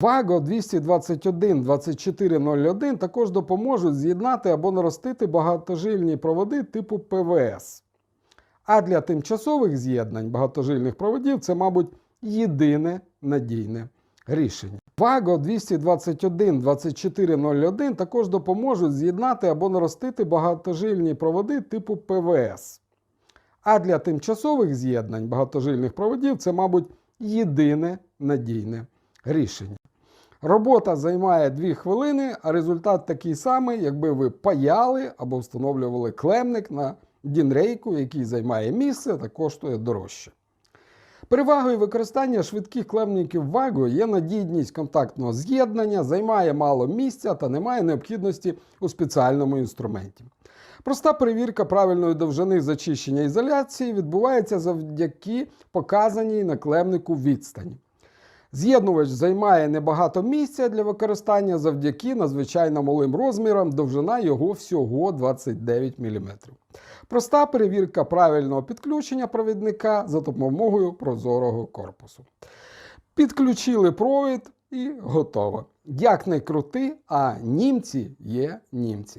Vago 221 2401 також допоможуть з'єднати або наростити багатожильні проводи типу ПВС. А для тимчасових з'єднань багатожильних проводів це, мабуть, єдине надійне рішення. Vago 221 2401 також допоможуть з'єднати або наростити багатожильні проводи типу ПВС. А для тимчасових з'єднань багатожильних проводів це, мабуть, єдине надійне рішення. Робота займає 2 хвилини, а результат такий самий, якби ви паяли або встановлювали клемник на дінрейку, який займає місце та коштує дорожче. Перевагою використання швидких клемників Vago є надійність контактного з'єднання, займає мало місця та немає необхідності у спеціальному інструменті. Проста перевірка правильної довжини зачищення ізоляції відбувається завдяки показаній на клемнику відстані. З'єднувач займає небагато місця для використання завдяки надзвичайно малим розмірам, довжина його всього 29 мм. Проста перевірка правильного підключення провідника за допомогою прозорого корпусу. Підключили провід і готово. Як не крути, а німці є німці.